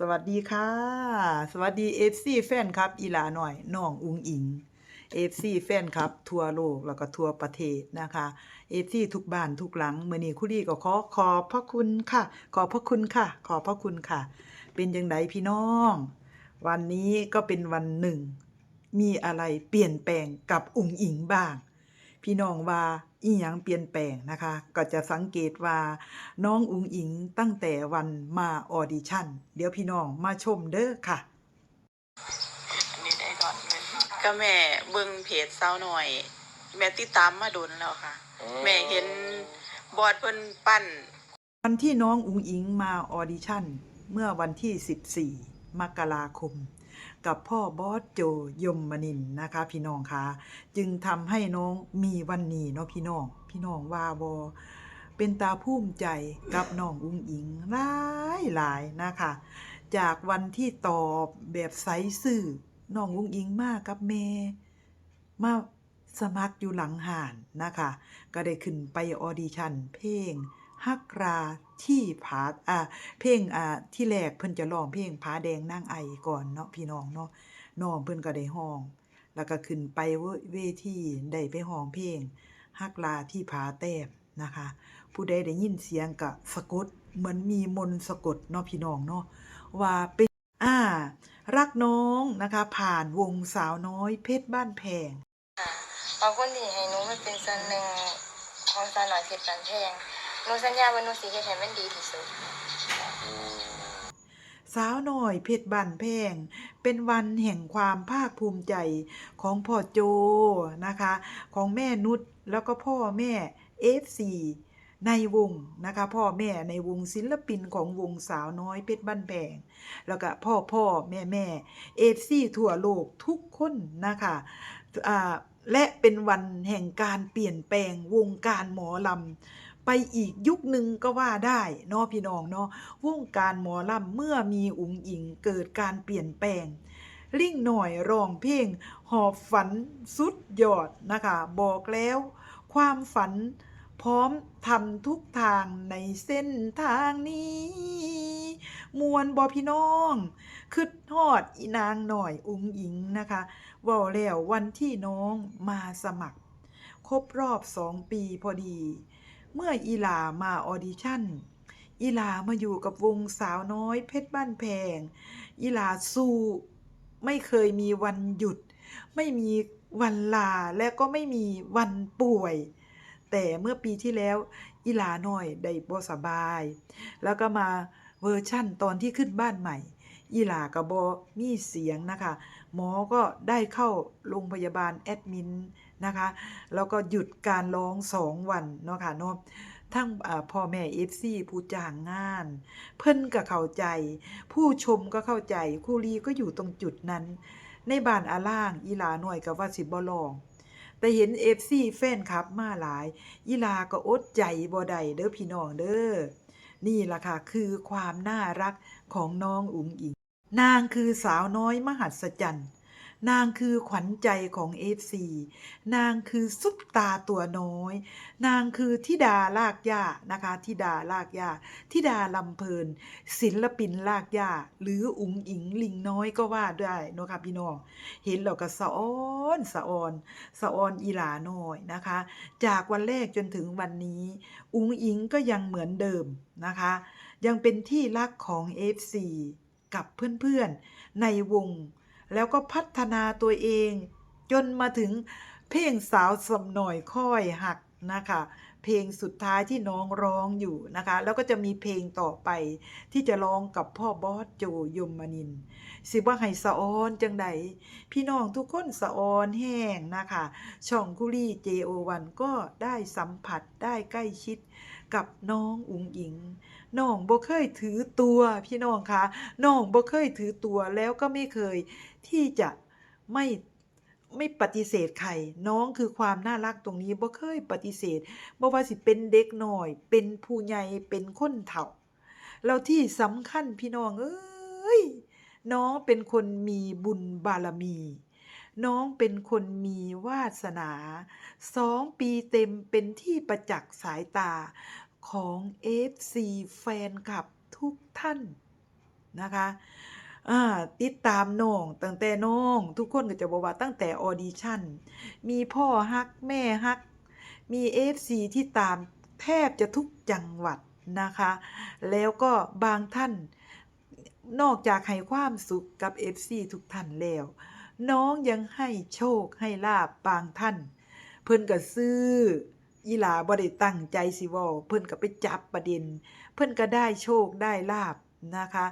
สวัสดีค่ะ สวัสดีเอฟซีแฟนครับ อีหลาหน่อยน้องอุงอิงเอฟซีแฟนครับ ทั่วโลกแล้วก็ทั่วประเทศนะคะเอฟซีทุกบ้านทุกหลังมื่อนี้คุรี่ก็ขอขอบพระคุณค่ะ ขอบพระคุณค่ะ ขอบพระคุณค่ะ เป็นยังไงพี่น้อง วันนี้ก็เป็นวันหนึ่ง มีอะไรเปลี่ยนแปลงกับอุงอิงบ้าง พี่น้องว่าอีหยังเปลี่ยนแปลงนะคะ ก็จะสังเกตว่าน้องอุงอิงตั้งแต่วันมาออดิชั่น เดี๋ยวพี่น้องมาชมเด้อค่ะอันนี้ได้ก่อนเลยก็แม่เบิ่งเพจเศร้าหน่อย แม่ติดตามมาโดนแล้วค่ะ แม่เห็นบอร์ดเพิ่นปั้น วันที่น้องอุงอิงมาออดิชั่น เมื่อวันที่ 14 มกราคม กับพ่อบอสโจยมมนินนะคะ พี่น้องคะจึงทำให้น้องมีวันนี้เนาะพี่น้อง พี่น้องว่าบอเป็นตาภูมิใจกับน้องอุ้งอิงหลายหลายนะคะ จากวันที่ตอบแบบใสซื่อน้องอุ้งอิงมากกับแม่มาสมัครอยู่หลังห่านนะคะ ก็ได้ขึ้นไปออดิชั่นเพลง ฮักราที่ผาอ่าเพลงอ่าที่แรกเพิ่นจะร้องเพลงผาแดงนางไอก่อนเนาะพี่น้องเนาะน้องเพิ่นก็ได้ห้อง แล้วก็ขึ้นไปเวทีได้ไปห้องเพลงฮักลาที่ผาแต้มนะคะ ผู้ใดได้ยินเสียงก็สะกดเหมือนมีมนสะกดเนาะพี่น้องเนาะว่าเป็นอ่า รักน้องนะคะ ผ่านวงสาวน้อยเพชรบ้านแพงขอบคุณที่ให้หนูมาเป็นส่วนหนึ่งของสาวน้อยเพชรบันแพง หนูสัญญาว่าหนูสิเฮ็ดให้มันดีที่สุด สาวน้อยเพชรบันแพง เป็นวันแห่งความภาคภูมิใจของพ่อโจนะคะ ของแม่นุชแล้วก็พ่อแม่ FC ในวงนะคะพ่อแม่ในวงศิลปินของวงสาวน้อยเพชรบ้านแพงแล้วก็พ่อพ่อแม่แม่เอฟซีทั่วโลกทุกคนนะคะอ่า และเป็นวันแห่งการเปลี่ยนแปลงวงการหมอลำ ไปอีกยุคหนึ่งก็ว่าได้เนาะพี่น้องเนาะวงการหมอลำเมื่อมีอุ๋งอิงเกิดการเปลี่ยนแปลง ลิ่งหน่อยร้องเพลงหอบฝันสุดยอดนะคะ บอกแล้วความฝัน พร้อมทำทุกทางในเส้นทางนี้ มวลบอพี่น้องคืดทอดอีนางหน่อยอุ๋งอิงนะคะว่าแล้ววันที่น้องมาสมัคร ครบรอบสองปีพอดี เมื่ออีหลามาออดิชั่นอีหลามาอยู่กับวงสาวน้อยเพชรบ้านแพงอีหลาสู้ไม่เคยมีวันหยุด ไม่มีวันลาและก็ไม่มีวันป่วย แต่เมื่อปีที่แล้วอีหลาน้อยได้บ่สบาย แล้วก็มาเวอร์ชั่นตอนที่ขึ้นบ้านใหม่ อีหลากระบอมีเสียงนะคะ หมอก็ได้เข้าโรงพยาบาลแอดมินนะคะ แล้วก็หยุดการร้องสองวันเนาะค่ะเนาะทั้งพ่อแม่เอฟซีผู้จ้างงาน เพิ่นก็เข้าใจ ผู้ชมก็เข้าใจครูลีก็อยู่ตรงจุดนั้น ในบ้านอาล่างอีหลาหน่อยกับว่าสิบ่ลอง แต่เห็นเอฟซีแฟนคลับมาหลายยีลาก็อดใจบ่ได้เด้อพี่น้องเด้อนี่ล่ะค่ะคือความน่ารักของน้องอุ๋งอิง นางคือสาวน้อยมหัศจรรย์ นางคือขวัญใจของเอฟซีนางคือซุปตาตัวน้อย นางคือทิดาลากย่านะคะทิดาลากย่าทิดาลำเพลิน ศิลปินลากย่าหรืออุ๋งอิงลิงน้อยก็ว่าได้นะคะพี่น้องเห็นแล้วก็สะอ้อนสะออนสะออนอีหลาน้อยนะคะ จากวันแรกจนถึงวันนี้ อุ๋งอิงก็ยังเหมือนเดิมนะคะ ยังเป็นที่รักของ FC กับเพื่อนๆในวง แล้วก็พัฒนาตัวเอง จนมาถึงเพลงสาวสำหน่อยค่อยหักนะคะ เพลงสุดท้ายที่น้องร้องอยู่นะคะ แล้วก็จะมีเพลงต่อไป ที่จะร้องกับพ่อบอสโจยมนิน สิว่าให้สะออนจังใดพี่น้องทุกคนสะออนแห้งนะคะ ช่องคุรี่ JO1 ก็ได้สัมผัสได้ใกล้ชิดกับน้องอุ๋งอิงน้องบ่เคยถือตัวพี่น้องคะน้องบ่เคยถือตัวแล้วก็ไม่เคยที่จะไม่ ไม่ปฏิเสธใครน้องคือความน่ารักตรงนี้บ่เคยปฏิเสธบ่ว่าสิเป็นเด็กหน้อย เป็นผู้ใหญ่เป็นคนเฒ่าแล้วที่สำคัญพี่น้องเอ้ยน้องเป็นคนมีบุญบารมี น้องเป็นคนมีวาสนาสองปีเต็มเป็นที่ประจักษ์สายตาของ FC แฟนคลับทุกท่านนะคะ อ่าติดตามน้องตั้งแต่น้อง ทุกคนก็จะบอกว่าตั้งแต่ออดิชั่น มีพ่อฮักแม่ฮัก มี FC ที่ตามแทบจะทุกจังหวัดนะคะ แล้วก็บางท่านนอกจากให้ความสุขกับ FC ทุกท่านแล้ว น้องยังให้โชคให้ลาบบางท่าน เพิ่นก็ซื้ออีหลาบ่ได้ตั้งใจสิว้าเพิ่นก็ไปจับประเด็น เพิ่นก็ได้โชคได้ลาบ นะคะ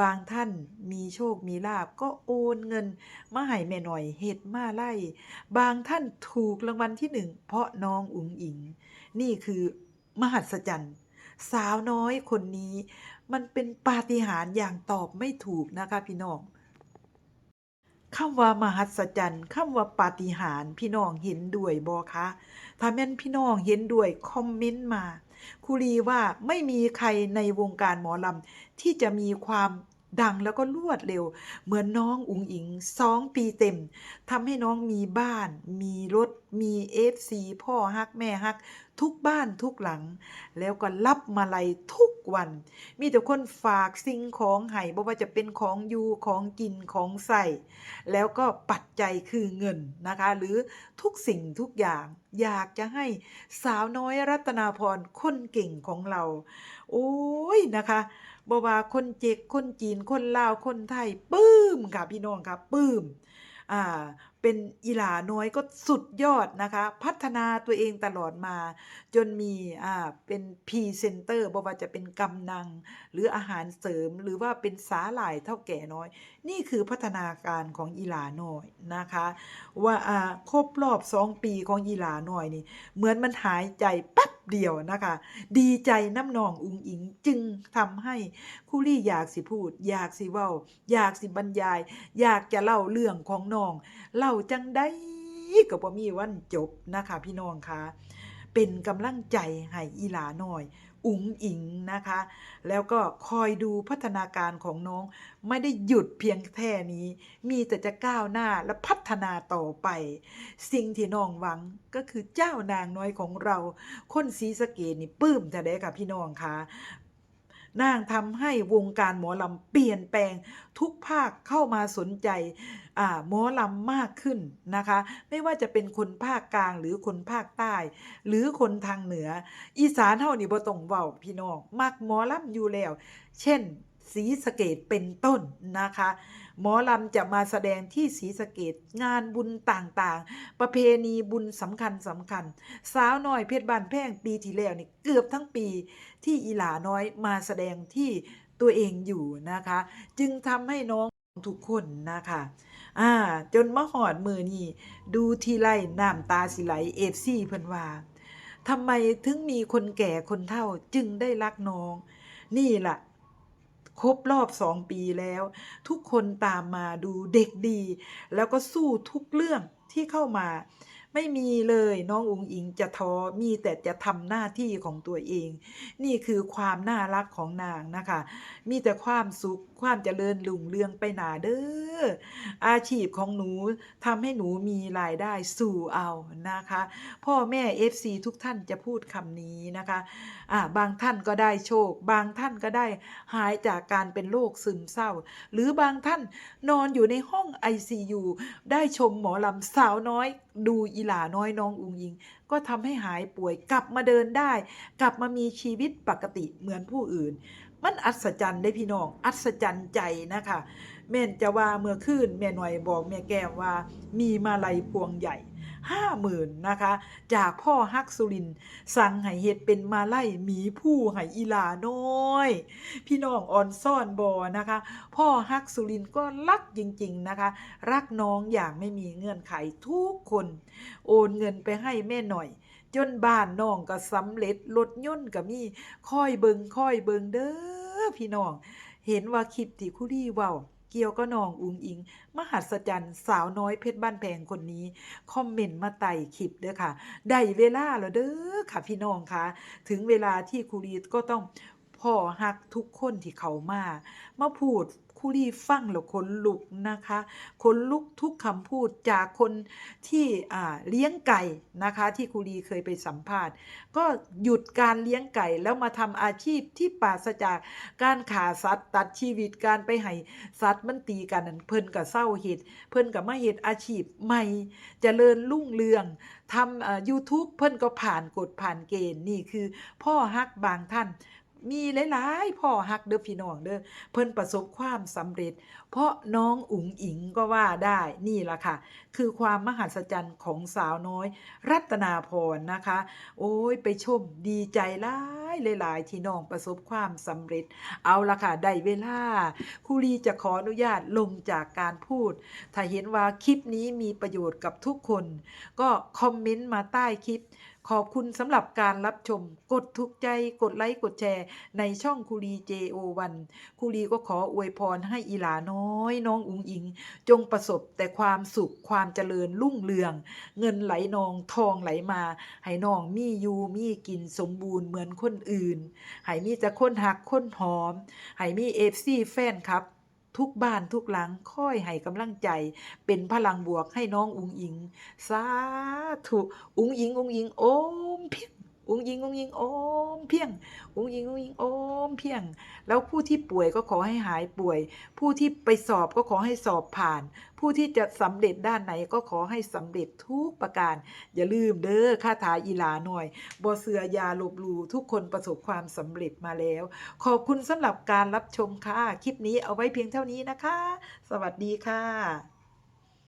บางท่านมีโชคมีลาบก็โอนเงินมาให้แม่หน่อยเฮ็ดมาไล่ บางท่านถูกรางวัลที่หนึ่งเพราะน้องอุ๋งอิง นี่คือมหัศจรรย์สาวน้อยคนนี้ มันเป็นปาฏิหาริย์อย่างตอบไม่ถูกนะคะพี่น้องคำว่ามหัศจรรย์คำว่าปาฏิหาริย์พี่น้องเห็นด้วยบ่คะถ้าแม่นพี่น้องเห็นด้วยคอมเมนต์มา คุรีว่าไม่มีใครในวงการหมอลำที่จะมีความดังแล้วก็รวดเร็ว เหมือนน้องอุ๋งอิงสองปีเต็มทำให้น้องมีบ้าน มีรถ มีเอฟซีพ่อฮักแม่ฮัก ทุกบ้านทุกหลัง แล้วก็รับมาลัยทุกวัน มีแต่คนฝากสิ่งของให้บ่ว่าจะเป็นของอยู่ของกินของใส่ แล้วก็ปัจจัยคือเงินนะคะ หรือทุกสิ่งทุกอย่าง อยากจะให้สาวน้อยรัตนาพรคนเก่งของเรา โอ้ยนะคะบว่าคนเจกคนจีนคนลาวคนไทยปื้มค่ะพี่น้องค่ะปื้มอ่า เป็นอีหลาน้อยก็สุดยอดนะคะ พัฒนาตัวเองตลอดมา จนมีอ่าเป็นพรีเซนเตอร์บ่ว่าจะเป็นกำนัง หรืออาหารเสริมหรือว่าเป็นสาหร่ายเท่าแก่น้อย นี่คือพัฒนาการของอีหลาน้อยนะคะ ว่าอ่าครบรอบสองปีของอีหลาน้อยนี่ เหมือนมันหายใจแป๊บ เดียวนะคะ ดีใจน้ำนองอุงอิงจึงทำให้คุรี่อยากสิพูด อยากสิเว้า อยากสิบรรยาย อยากจะเล่าเรื่องของน้องเล่าจังได้ก็บ่มีวันจบนะคะ พี่น้องคะเป็นกำลังใจให้อีหลาน้อย อุ๋งอิงนะคะ แล้วก็คอยดูพัฒนาการของน้อง ไม่ได้หยุดเพียงแค่นี้ มีแต่จะก้าวหน้าและพัฒนาต่อไป สิ่งที่น้องหวังก็คือเจ้านางน้อยของเรา คนศรีสะเกดนี่ปื้มจะได้กับพี่น้องคะ นางทำให้วงการหมอลำเปลี่ยนแปลงทุกภาคเข้ามาสนใจหมอลำมากขึ้นนะคะ ไม่ว่าจะเป็นคนภาคกลางหรือคนภาคใต้ หรือคนทางเหนือ อีสานเท่านี่บ่ต้องเว้าพี่น้องมักหมอลำอยู่แล้ว เช่นสีสเกตเป็นต้นนะคะ หมอลำจะมาแสดงที่ศรีสะเกดงานบุญต่างๆ ประเพณีบุญสำคัญสำคัญ สาวน้อยเพชรบานแพ่งปีที่แล้วนี่เกือบทั้งปีที่อีหลาน้อยมาแสดงที่ตัวเองอยู่นะคะ จึงทำให้น้องทุกคนนะคะอ่าจนมาหอดมือนี่ดูทีไรน้ำตาสิไหลเอฟซีเพิ่นว่าทำไมถึงมีคนแก่คนเฒ่าจึงได้รักน้อง นี่ล่ะ ครบรอบสองปีแล้ว ทุกคนตามมาดูเด็กดี แล้วก็สู้ทุกเรื่องที่เข้ามา ไม่มีเลยน้องอุงอิงจะท้อมีแต่จะทำหน้าที่ของตัวเอง นี่คือความน่ารักของนางนะคะ มีแต่ความสุข ความเจริญรุ่งเรืองไปหนาเด้ออาชีพของหนูทำให้หนูมีรายได้สู่เอานะคะ พ่อแม่ FC ทุกท่านจะพูดคำนี้นะคะอ่าบางท่านก็ได้โชค บางท่านก็ได้หายจากการเป็นโรคซึมเศร้า หรือบางท่านนอนอยู่ในห้อง ICU ได้ชมหมอลำสาวน้อย ดูอีหลาน้อยน้องอุงยิง ก็ทำให้หายป่วยกลับมาเดินได้ กลับมามีชีวิตปกติเหมือนผู้อื่น มันอัศจรรย์ได้พี่น้อง อัศจรรย์ใจนะคะ แม่นจะว่าเมื่อคืนแม่หน่อยบอกแม่แก้วว่ามีมาลัยพวงใหญ่ห้าหมื่นนะคะ จากพ่อฮักสุรินสั่งให้เฮ็ดเป็นมาไล่หมีผู้ให้อีลาน้อย พี่น้องอ่อนซ่อนบอนะคะ พ่อฮักสุรินก็รักจริง ๆนะคะ รักน้องอย่างไม่มีเงื่อนไขทุกคน โอนเงินไปให้แม่หน่อย จนบ้านน้องก็สำเร็จรถยนต์ก็มีค่อยเบิงค่อยเบิงเด้อพี่น้อง เห็นว่าคลิปที่คุรี่เว้าเกี่ยวก็น้องอุงอิง มหัศจรรย์สาวน้อยเพชรบ้านแพงคนนี้ คอมเมนต์มาไต่คลิปเด้อค่ะ ได้เวลาแล้วเด้อค่ะพี่น้องคะถึงเวลาที่คุรีก็ต้องพ่อฮักทุกคนที่เขามา มาพูด ครูรีฟังแล้วขนลุกนะคะขนลุกทุกคำพูดจากคนที่เลี้ยงไก่นะคะ ที่ครูรีเคยไปสัมภาษณ์ ก็หยุดการเลี้ยงไก่แล้วมาทำอาชีพที่ปราศจากการขาสัตว์ตัดชีวิตการไปให้สัตว์มันตีกันนั่นเพิ่นก็เศร้าเฮ็ดเพิ่นก็มาเฮ็ดอาชีพใหม่จเจริญรุ่งเรืองทำเอ่อ YouTube เพิ่นก็ผ่านกฎผ่านเกณฑ์นี่คือพ่อฮักบางท่าน มีหลายๆพ่อฮักเด้อพี่น้องเด้อเพิ่นประสบความสำเร็จ เพราะน้องอุ๋งอิงก็ว่าได้นี่ล่ะค่ะ คือความมหัศจรรย์ของสาวน้อย รัตนาพรนะคะ โอ้ยไปชมดีใจหลายหลายๆที่น้องประสบความสำเร็จ เอาละค่ะได้เวลาครูรีจะขออนุญาตลงจากการพูด ถ้าเห็นว่าคลิปนี้มีประโยชน์กับทุกคน ก็คอมเมนต์มาใต้คลิป ขอบคุณสำหรับการรับชม กดถูกใจกดไลค์กดแชร์ ในช่องคูรี JO1 คูรีก็ขออวยพรให้อีหลาน้อยน้องอุงอิง จงประสบแต่ความสุขความเจริญรุ่งเรือง เงินไหลนองทองไหลมา ให้น้องมีอยู่มีกินสมบูรณ์เหมือนคนอื่น ให้มีแต่คนหักคนหอม ให้มีเอฟซีแฟนครับ ทุกบ้านทุกหลังค่อยให้กำลังใจ เป็นพลังบวกให้น้องอุงอิง สาธุอุงอิงอุงอิงโอมเพียงอุงอิงอุงอิงโอมเพียงอุงอิงอุงอิงโอม เพียง แล้วผู้ที่ป่วยก็ขอให้หายป่วย ผู้ที่ไปสอบก็ขอให้สอบผ่าน ผู้ที่จะสำเร็จด้านไหนก็ขอให้สำเร็จทุกประการ อย่าลืมเด้อคาถาอีหลาหน่อยบ่เสือยาลบหลูทุกคนประสบความสำเร็จมาแล้ว ขอบคุณสำหรับการรับชมค่ะคลิปนี้เอาไว้เพียงเท่านี้นะคะ สวัสดีค่ะ